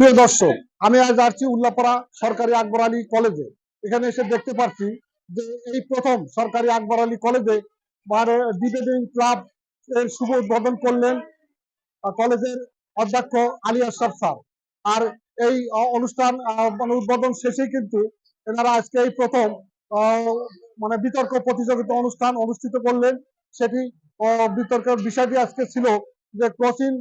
প্রিয় দর্শক, আমি আজ আসছি উল্লাপাড়া সরকারি আকবর আলী কলেজে। এখানে এসে দেখতে পাচ্ছি যে এই প্রথম সরকারি আকবর আলী কলেজে ডিবেটিং ক্লাব এর শুভ উদ্বোধন করলেন কলেজের অধ্যক্ষ আলী আশরাফ স্যার। আর এই অনুষ্ঠান মানে উদ্বোধন শেষেই কিন্তু এনারা আজকে এই প্রথম মানে বিতর্ক প্রতিযোগিতা অনুষ্ঠান অনুষ্ঠিত করলেন। সেটি বিতর্কের বিষয়টি আজকে ছিল যে কোচিং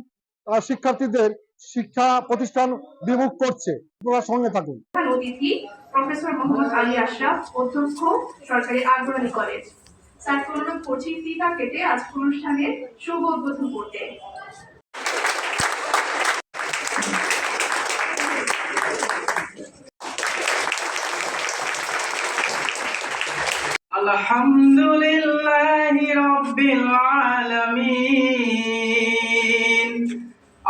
শিক্ষার্থীদের শিক্ষা প্রতিষ্ঠান বিমুখ করছে। আপনারা সঙ্গে থাকুন। অতিথি প্রফেসর মোহাম্মদ আলী আশরাফ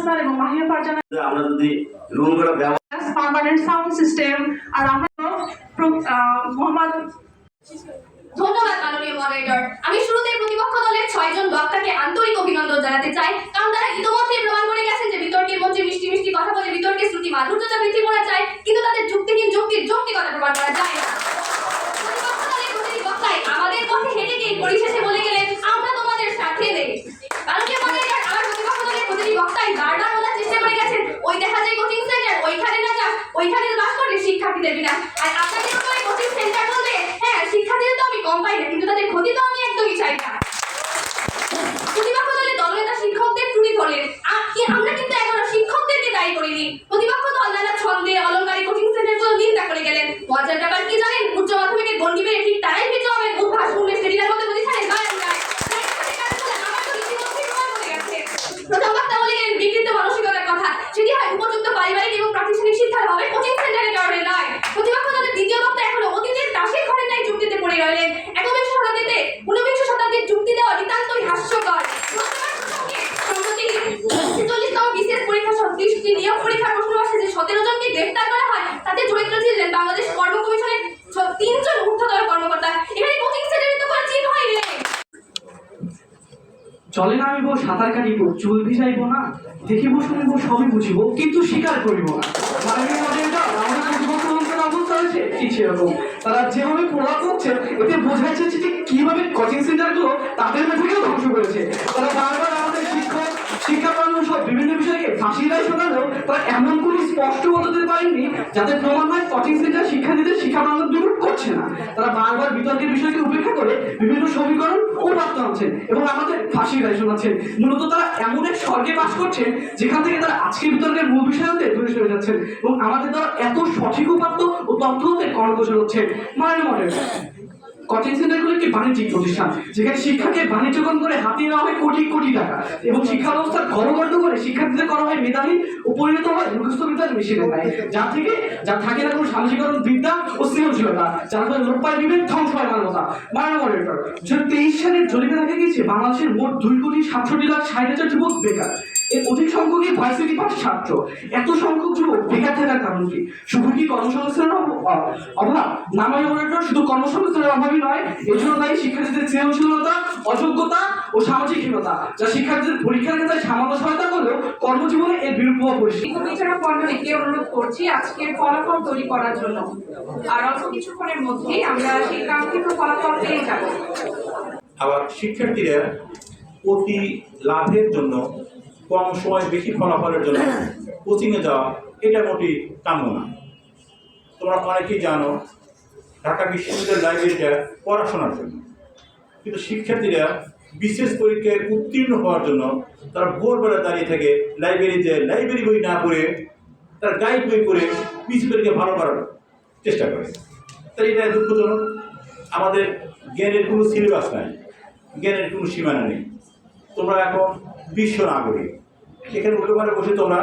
স্যার এবং মাহিয়া ফারজানা আমরা যদি রুমগুলো ব্যবহার পার্মানেন্ট সাউন্ড সিস্টেম আর আমরা মোহাম্মদ ধন্যবাদ মাননীয় মডারেটর আমি শুরুতেই প্রতিপক্ষ দলের ছয়জন বক্তাকে আন্তরিক অভিনন্দন জানাতে চাই। কারণ তারা ইতিমধ্যে প্রমাণ করে গেছেন যে বিতর্কের মধ্যে মিষ্টি মিষ্টি কথা বলে বিতর্কের শ্রুতি মাধুর্যতা বৃদ্ধি করা যায় কিন্তু তাদের যুক্তিহীন যুক্তির যৌক্তিকতা প্রমাণ করা যায় না। আমাদের পথে হেঁটে গিয়ে পরিশেষে বলে গেলেন আমরা তোমাদের সাথে নেই মাননীয় মডারেটর আমার প্রতিপক্ষ দলের প্রতিটি বক্তাই বারবার বলার চেষ্টা করে গেছেন ওই দেখা যায় কোচিং সেন্টার ওইখানে না যাক ওইখানে বাস করে শিক্ষার্থীদের বিনা আর আপনাদের মতো ওই কোচিং সেন্টার বলতে হ্যাঁ শিক্ষার্থীদের তো আমি কম পাই না কিন্তু তাদের ক্ষতি তো আমি একদমই চাই না প্রতিপক্ষ দলের দলনেতা শিক্ষকদের ত্রুটি ধরলেন আ- কি আমরা কিন্তু এখনও শিক্ষকদেরকে দায়ী করিনি প্রতিপক্ষ দল নানা ছন্দে কঠিন কোচিং সেন্টারগুলো নিন্দা করে গেলেন। মজার ব্যাপার কি বাংলাদেশ কর্ম কমিশনের তিনজন কর্মকর্তা। এখানে কোচিং সেন্টারে তো কোনো চিট হয়নি। চলে নামিব, সাঁতার কাটিব, চুল ভিজাইব না দেখিব শুনিব সবই বুঝিব, কিন্তু স্বীকার করিব না। তারা যেভাবে প্রলাপ করছে, এতে বোঝা যাচ্ছে যে কীভাবে কোচিং সেন্টারগুলো তাদের মেধাকেও ধ্বংস করেছে। তারা বারবার আমাদের শিক্ষক শিক্ষা কানুন সব বিভিন্ন বিষয়কে ফাঁসি রায় শোনালেও তারা এমন কোনো স্পষ্ট বলতে পারেননি, যাতে প্রমাণ হয় কোচিং সেন্টার শিক্ষার্থীদের শিক্ষা মানদণ্ড করছে না। তারা বারবার বিতর্কের বিষয়কে উপেক্ষা করে বিভিন্ন সমীকরণ ও প্রাপ্ত আনছেন এবং আমাদের ফাঁসি রায় শোনাচ্ছেন মূলত তারা এমন এক স্বর্গে বাস করছেন যেখান থেকে তারা আজকে বিতর্কের মূল বিষয় বিষয়ান্তে দূরে সরে যাচ্ছেন এবং আমাদের দ্বারা এত সঠিক উপাত্ত ও তথ্য হতে কর্ণগোচর হচ্ছে। মানে মডেল কোচিং সেন্টারগুলো একটি বাণিজ্যিক প্রতিষ্ঠান, যেখানে শিক্ষাকে বাণিজ্যকরণ করে হাতিয়ে নেওয়া হয় কোটি কোটি টাকা এবং শিক্ষা ব্যবস্থা গণগণ্ড করে শিক্ষার্থীদের করা হয় মেধাবী ও পরিণত হয় মুখস্থ বিদ্যার ন্যায় যার থেকে, যা থাকে না কোনো সামাজিকরণ বিদ্যা ও সৃজনশীলতা, যার ফলে লোপ পায় বিবেক ধ্বংস হয় মানবতা। মানব মডেলটার তেইশ সালের জরিপে দেখা গিয়েছে বাংলাদেশের মোট দুই কোটি সাতষট্টি লাখ ষাট হাজার যুবক বেকার। এর অধিক সংখ্যকই ভার্সিটি পাস ছাত্র এত সংখ্যক যুবক বেকার থাকার কারণ কি? শুধু কি কর্মসংস্থানের অভাব? নামাই মডেলটার শুধু কর্মসংস্থানের অভাবই নয় এর জন্য দায়ী শিক্ষার্থীদের সৃজনশীলতা অযোগ্যতা ও সামাজিকহীনতা যা শিক্ষার্থীদের পরীক্ষার ক্ষেত্রে সামান্য সহায়তা করলেও কর্মজীবনে এর বিরূপ প্রভাব পড়েছে। বিচারক মন্ডলীকে অনুরোধ করছি আজকের ফলাফল তৈরি করার জন্য। আর অল্প কিছুক্ষণের মধ্যেই আমরা সেই কাঙ্ক্ষিত ফলাফল পেয়ে যাব। আবার শিক্ষার্থীরা অতি লাভের জন্য কম সময় বেশি ফলাফলের জন্য কোচিংয়ে যাওয়া, এটা মোটেই কাম্য না। তোমরা অনেকেই জানো, ঢাকা বিশ্ববিদ্যালয় লাইব্রেরিটা পড়াশোনার জন্য। কিন্তু শিক্ষার্থীরা বিশেষ পরীক্ষায় উত্তীর্ণ হওয়ার জন্য তারা ভোরবেলা দাঁড়িয়ে থাকে লাইব্রেরিতে লাইব্রেরি বই না পড়ে, তারা গাইড বই পড়ে পিসি পরীক্ষা ভালো করার চেষ্টা করে। তাই এটা দুঃখজনক। আমাদের জ্ঞানের কোনো সিলেবাস নাই, জ্ঞানের কোনো সীমানা নেই। তোমরা এখন বিশ্ব নাগরিক। এখানে উল্টো ঘরে বসে তোমরা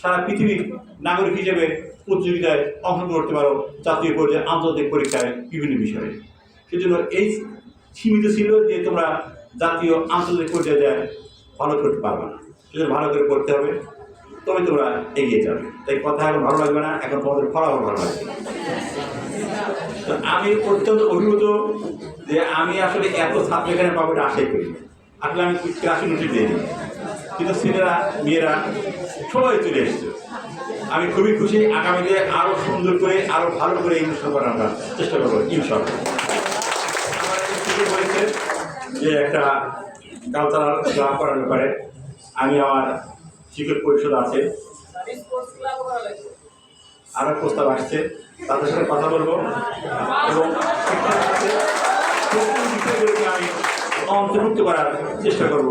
সারা পৃথিবীর নাগরিক হিসেবে প্রতিযোগিতায় অংশগ্রহণ করতে পারো জাতীয় পর্যায়ে আন্তর্জাতিক পরীক্ষায় বিভিন্ন বিষয়ে। সেজন্য এই সীমিত ছিল যে তোমরা জাতীয় আন্তর্জাতিক পর্যায়ে যায় ভালো করতে পারবে না। সেজন্য ভালো করে করতে হবে তবে তোমরা এগিয়ে যাবে। তাই কথা এখন ভালো লাগবে না, এখন তোমাদের ফলাফল ভালো লাগবে। আমি অত্যন্ত অভিভূত যে আমি আসলে এত ছাত্র এখানে পাবো এটা আশাই করি আসলে আমি ক্লাসে নোটিশ দিইনি। কিন্তু ছেলেরা, মেয়েরা সবাই চলে এসছে। আমি খুবই খুশি। আগামীতে আরও সুন্দর করে, আরও ভালো করে এই অনুষ্ঠান করার আমরা চেষ্টা করব ইনশাল্লাহ হয়েছে যে একটা কালচারাল ক্লাব করার ব্যাপারে আমি আমার শিক্ষক পরিষদ আছে। আরও প্রস্তাব আসছে। তাদের সাথে কথা বলব। এবং আমি অন্তর্ভুক্ত করার চেষ্টা করব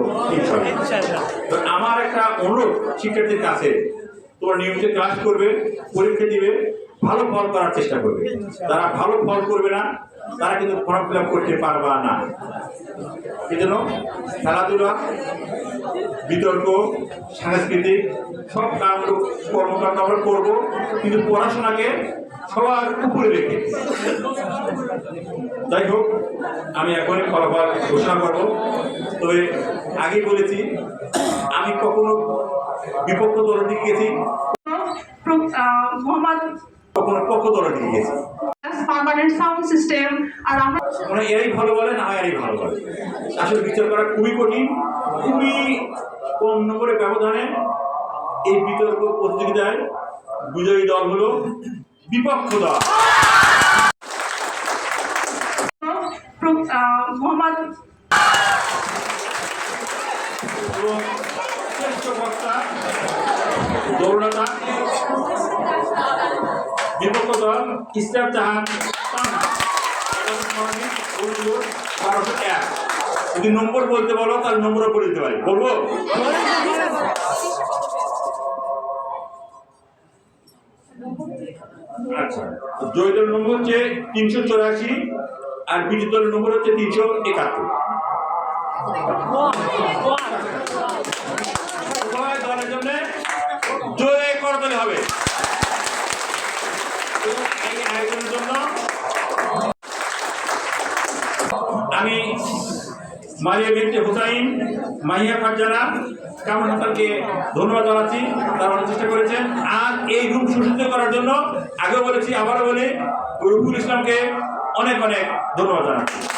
তো আমার একটা অনুরোধ শিক্ষার্থীর কাছে তোমরা নিয়মিত ক্লাস করবে পরীক্ষা দিবে ভালো ফল করার চেষ্টা করবে। তারা ভালো ফল করবে না তারা কিন্তু ফর্ম ফিল করতে পারবা না। এই জন্য খেলাধুলা বিতর্ক সাংস্কৃতিক সব কাম কর্মকাণ্ড আমরা করব কিন্তু পড়াশোনাকে সবার উপরে রেখে যাই হোক আমি এখনই ফলাফল ঘোষণা করব। তবে আগে বলেছি আমি কখনো বিপক্ষ দলের দিকে গেছি মোহাম্মদ কখনো পক্ষ দলের দিকে গেছি। পার্মানেন্ট সাউন্ড সিস্টেম আর আমরা মানে এরাই ভালো বলে না এরাই ভালো বলে। আসলে বিচার করা খুবই কঠিন খুবই কম নম্বরের ব্যবধানে এই বিতর্ক প্রতিযোগিতায় বিজয়ী দল হলো বিপক্ষ দল মোহাম্মদ দৌড়াতা বিপক্ষ দল ইসলাম জাহান বারোশো এক যদি নম্বর বলতে বলো তাহলে নম্বরও বলে দিতে পারি। বলব? আচ্ছা। জয় নম্বর হচ্ছে তিনশো চৌরাশি আর বিজয় দলের নম্বর হচ্ছে তিনশো একাত্তর। জয় করতে হবে এবং এই আয়োজনের জন্য আমি মারিয়া বিনতে হুসাইন, মাহিয়া ফারজানা, কামরুল হাসানকে ধন্যবাদ জানাচ্ছি, তারা অনেক চেষ্টা করেছেন। আর এই রূপ সুসজ্জিত করার জন্য আগে বলেছি, আবারও বলি রুফুল ইসলামকে অনেক অনেক ধন্যবাদ জানাচ্ছি।